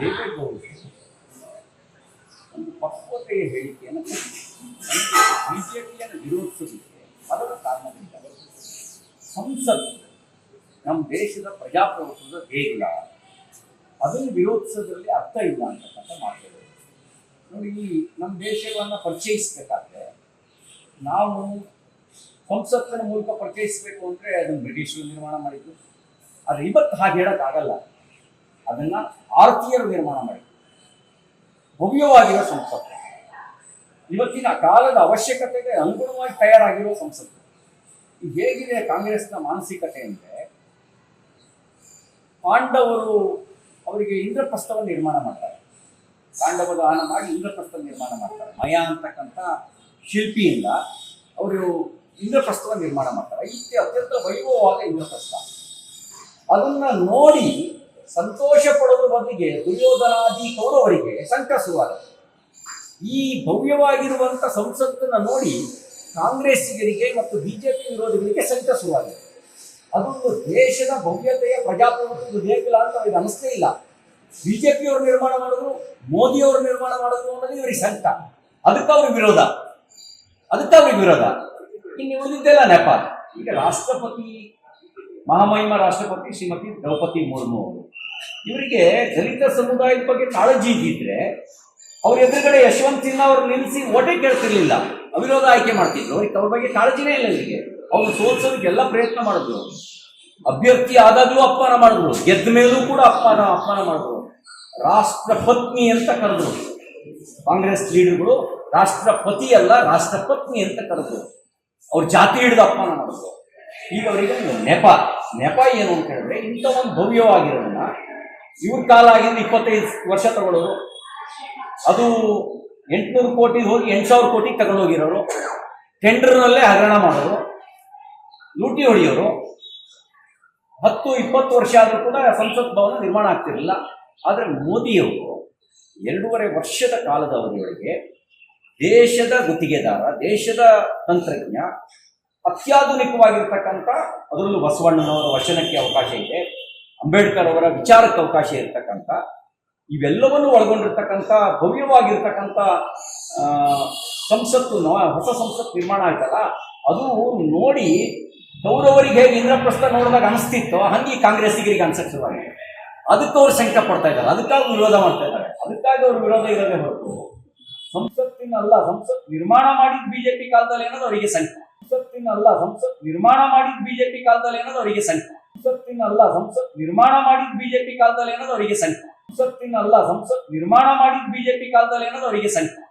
ದೇವೇಗೌಡರು ಒಂದು ಪಕ್ವತೆಯ ಹೇಳಿಕೆಯನ್ನು ಬಿಜೆಪಿಯನ್ನು ವಿರೋಧಿಸಲಿಕ್ಕೆ ಅದರ ಕಾರಣದಿಂದ ಸಂಸತ್ತು ನಮ್ಮ ದೇಶದ ಪ್ರಜಾಪ್ರಭುತ್ವದ ದೇಗುಲ ಅದನ್ನು ವಿರೋಧಿಸೋದ್ರಲ್ಲಿ ಅರ್ಥ ಇಲ್ಲ ಅಂತಕ್ಕಂಥ ಮಾತುಗಳು ನೋಡಿ ನಮ್ಮ ದೇಶವನ್ನು ಪರಿಚಯಿಸಬೇಕಾದ್ರೆ ನಾವು ಸಂಸತ್ತಿನ ಮೂಲಕ ಪರಿಚಯಿಸಬೇಕು ಅಂದರೆ ಅದನ್ನು ಬ್ರಿಟಿಷರು ನಿರ್ಮಾಣ ಮಾಡಿದ್ದು. ಆದರೆ ಇವತ್ತು ಹಾಗೆ ಹೇಳೋಕ್ಕಾಗಲ್ಲ. ಅದನ್ನ ಭಾರತೀಯರು ನಿರ್ಮಾಣ ಮಾಡಿ ಭವ್ಯವಾಗಿರೋ ಸಂಸತ್ತು. ಇವತ್ತಿನ ಕಾಲದ ಅವಶ್ಯಕತೆಗೆ ಅನುಗುಣವಾಗಿ ತಯಾರಾಗಿರೋ ಸಂಸತ್ತು. ಹೇಗಿದೆ ಕಾಂಗ್ರೆಸ್ನ ಮಾನಸಿಕತೆ ಅಂದರೆ, ಪಾಂಡವರು ಅವರಿಗೆ ಇಂದ್ರಪ್ರಸ್ಥವನ್ನು ನಿರ್ಮಾಣ ಮಾಡ್ತಾರೆ. ಪಾಂಡವ ದಾನ ಮಾಡಿ ಇಂದ್ರಪ್ರಸ್ಥ ನಿರ್ಮಾಣ ಮಾಡ್ತಾರೆ. ಮಯ ಅಂತಕ್ಕಂಥ ಶಿಲ್ಪಿಯಿಂದ ಅವರು ಇಂದ್ರಪ್ರಸ್ಥವನ್ನು ನಿರ್ಮಾಣ ಮಾಡ್ತಾರೆ. ಇತ್ತೆ ಅತ್ಯಂತ ವೈಭವವಾದ ಇಂದ್ರಪ್ರಸ್ಥ. ಅದನ್ನ ನೋಡಿ ಸಂತೋಷ ಪಡೋದ್ರ ಬದಲಿಗೆ ದುರ್ಯೋಧನಾದಿ ಕೌರವರಿಗೆ ಸಂಕಸುವಾದ. ಈ ಭವ್ಯವಾಗಿರುವಂತ ಸಂಸತ್ತನ್ನ ನೋಡಿ ಕಾಂಗ್ರೆಸ್ಸಿಗರಿಗೆ ಮತ್ತು ಬಿಜೆಪಿ ವಿರೋಧಿಗಳಿಗೆ ಸಂಕಸುವಾಗ ಶುರುವಾಗಿದೆ ಅದೊಂದು ದೇಶದ ಭವ್ಯತೆಯ ಪ್ರಜಾಪ್ರಭುತ್ವದ ದೇಗುಲ ಅಂತ ಅವ್ರಿಗೆ ಅನಿಸ್ತೇ ಇಲ್ಲ. ಬಿಜೆಪಿಯವರು ನಿರ್ಮಾಣ ಮಾಡಿದ್ರು ಮೋದಿಯವರು ನಿರ್ಮಾಣ ಮಾಡಿದ್ರು ಅನ್ನೋದು ಇವರಿಗೆ ಸಂಕ ಅದಕ್ಕೆ ಅವ್ರಿಗೆ ವಿರೋಧ. ಅದಕ್ಕೆ ಅವ್ರಿಗೆ ವಿರೋಧ. ಇನ್ನು ಉಳಿದಿದ್ದೆಲ್ಲ ನೆಪ ಈಗ ರಾಷ್ಟ್ರಪತಿ, ಮಹಾಮಹಿಮ ರಾಷ್ಟ್ರಪತಿ ಶ್ರೀಮತಿ ದ್ರೌಪದಿ ಮುರ್ಮು ಅವರು. ಇವರಿಗೆ ದಲಿತ ಸಮುದಾಯದ ಬಗ್ಗೆ ಕಾಳಜಿ ಇದ್ದಿದ್ರೆ ಅವ್ರ ಎದುರುಗಡೆ ಯಶವಂತ್ ಸಿನ್ಹಾ ಅವ್ರು ನಿಲ್ಲಿಸಿ ಓಟೆ ಕೇಳ್ತಿರ್ಲಿಲ್ಲ. ಅವಿರೋಧ ಆಯ್ಕೆ ಮಾಡ್ತಿದ್ರು. ಅವ್ರಿಗೆ ಅವ್ರ ಬಗ್ಗೆ ಕಾಳಜಿನೇ ಇಲ್ಲ ಇವರಿಗೆ. ಅವ್ರು ಸೋಲ್ಸೋದಕ್ಕೆಲ್ಲ ಪ್ರಯತ್ನ ಮಾಡಿದ್ರು. ಅಭ್ಯರ್ಥಿ ಆದಾಗ್ಲೂ ಅಪಮಾನ ಮಾಡಿದ್ರು. ಗೆದ್ದ ಮೇಲೂ ಕೂಡ ಅಪಮಾನ ಅಪಮಾನ ಮಾಡಿದ್ರು. ರಾಷ್ಟ್ರಪತ್ನಿ ಅಂತ ಕರೆದ್ರು. ಕಾಂಗ್ರೆಸ್ ಲೀಡರ್ಗಳು ರಾಷ್ಟ್ರಪತಿ ಅಲ್ಲ, ರಾಷ್ಟ್ರಪತ್ನಿ ಅಂತ ಕರೆದ್ರು. ಅವ್ರ ಜಾತಿ ಹಿಡಿದು ಅಪಮಾನ ಮಾಡಿದ್ರು. ಈಗ ಅವರಿಗೆ ನೆಪ ನೆಪ ಏನು ಅಂತ ಹೇಳಿದ್ರೆ ಇಂಥ ಒಂದು ಭವ್ಯವಾಗಿರೋದನ್ನ ಇವ್ರ ಕಾಲ ಆಗಿದ್ದು ಇಪ್ಪತ್ತೈದು ವರ್ಷ ತಗೊಳ್ಳೋರು ಅದು ಎಂಟುನೂರು ಕೋಟಿ ಹೋಗಿ ಎಂಟು ಸಾವಿರ ಕೋಟಿಗೆ ತಗೊಂಡೋಗಿರೋರು ಟೆಂಡರ್ನಲ್ಲೇ ಹಗರಣ ಮಾಡೋರು. ಲೂಟಿ ಹೊಡೆಯೋರು. ಹತ್ತು, ಇಪ್ಪತ್ತು ವರ್ಷ ಆದರೂ ಕೂಡ ಸಂಸತ್ ಭವನ ನಿರ್ಮಾಣ ಆಗ್ತಿರಲಿಲ್ಲ. ಆದರೆ ಮೋದಿಯವರು ಎರಡೂವರೆ ವರ್ಷದ ಕಾಲದ ಅವಧಿಯೊಳಗೆ ದೇಶದ ಗುತ್ತಿಗೆದಾರ, ದೇಶದ ತಂತ್ರಜ್ಞ, ಅತ್ಯಾಧುನಿಕವಾಗಿರ್ತಕ್ಕಂಥ ಅದರಲ್ಲೂ ಬಸವಣ್ಣನವರ ವಚನಕ್ಕೆ ಅವಕಾಶ ಇದೆ. ಅಂಬೇಡ್ಕರ್ ಅವರ ವಿಚಾರಕ್ಕೆ ಅವಕಾಶ ಇರತಕ್ಕಂಥ, ಇವೆಲ್ಲವನ್ನು ಒಳಗೊಂಡಿರ್ತಕ್ಕಂಥ, ಭವ್ಯವಾಗಿರ್ತಕ್ಕಂಥ ಸಂಸತ್ತು ಹೊಸ ಸಂಸತ್ತು ನಿರ್ಮಾಣ ಆಯ್ತಲ್ಲ? ಅದು ನೋಡಿ ಕೌರವರಿಗೆ ಹೇಗೆ ಇಂದ್ರಪ್ರಸ್ಥ ನೋಡಿದಾಗ ಅನಿಸ್ತಿತ್ತು. ಹಂಗೆ ಕಾಂಗ್ರೆಸ್ಸಿಗರಿಗೆ ಅನ್ಸಕ್ಕೆ ಶುರುವಾಗಿದೆ. ಅದಕ್ಕೆ ಅವ್ರು ಸಂಕಟ ಪಡ್ತಾ ಇದ್ದಾರೆ. ಅದಕ್ಕಾಗಿ ವಿರೋಧ ಮಾಡ್ತಾ ಇದ್ದಾರೆ. ಅದಕ್ಕಾಗಿ ಅವ್ರ ವಿರೋಧ ಇರೋದೇ ಹೊರತು. ಸಂಸತ್ತಿನ ಅಲ್ಲ ಸಂಸತ್ ನಿರ್ಮಾಣ ಮಾಡಿದ ಬಿಜೆಪಿ ಕಾಲದಲ್ಲಿ ಅನ್ನೋದು ಅವರಿಗೆ ಸಂಸತ್ತಿನ ಅಲ್ಲ ಸಂಸತ್ ನಿರ್ಮಾಣ ಮಾಡಿದ ಬಿಜೆಪಿ ಕಾಲದಲ್ಲಿ ಅನ್ನೋದು ಅವರಿಗೆ ಸಂಕಟ ಸಂಸತ್ತಿನ ಅಲ್ಲ ಸಂಸತ್ ನಿರ್ಮಾಣ ಮಾಡಿದ ಬಿಜೆಪಿ ಕಾಲದಲ್ಲಿ ಅನ್ನೋದು ಅವರಿಗೆ ಸಂಕಟ. ಸಂಸತ್ತಿನ ಅಲ್ಲ ಸಂಸತ್ ನಿರ್ಮಾಣ ಮಾಡಿದ ಬಿಜೆಪಿ ಕಾಲದಲ್ಲಿ ಅನ್ನೋದು ಅವರಿಗೆ ಸಂಕಟ.